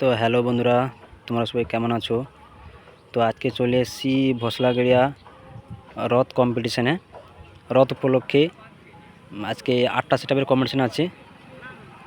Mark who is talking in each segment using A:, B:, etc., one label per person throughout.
A: তো হ্যালো বন্ধুরা, তোমরা সবাই কেমন আছো? তো আজকে চলে এসেছি ভোসলাগড়িয়া রথ কম্পিটিশানে রথ উপলক্ষে আজকে আটটা সেটাপের কম্পিটিশান আছে।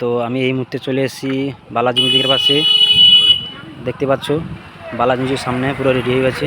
A: তো আমি এই মুহূর্তে চলে এসেছি বালাজি মিউজিকের পাশে। দেখতে পাচ্ছ, বালাজি মিউজিক সামনে পুরো রেডি হয়ে গেছে।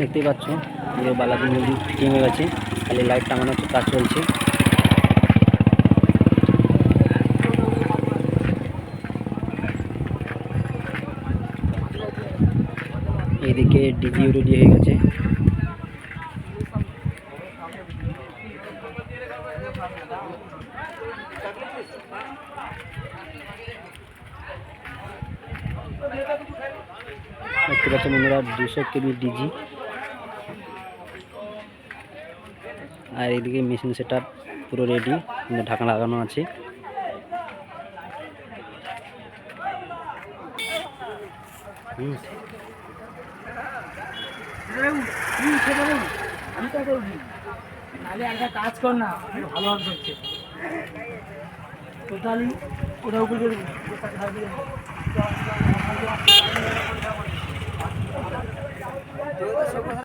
A: দেখতেই পাচ্ছ যে বালাজি মিউজিক টিম গেছে। খালি লাইট টাঙানো হচ্ছে, কাজ চলছে। এদিকে ডিজিও রেডি হয়ে গেছে। দেখতে পাচ্ছেন বন্ধুরা, দুশো কেবি ডিজি আর এদিকে মেশিন সেট পুরো রেডি ঢাকা লাগানো আছে।
B: কাজ কর না ভালো টোটালি ওটা উপরে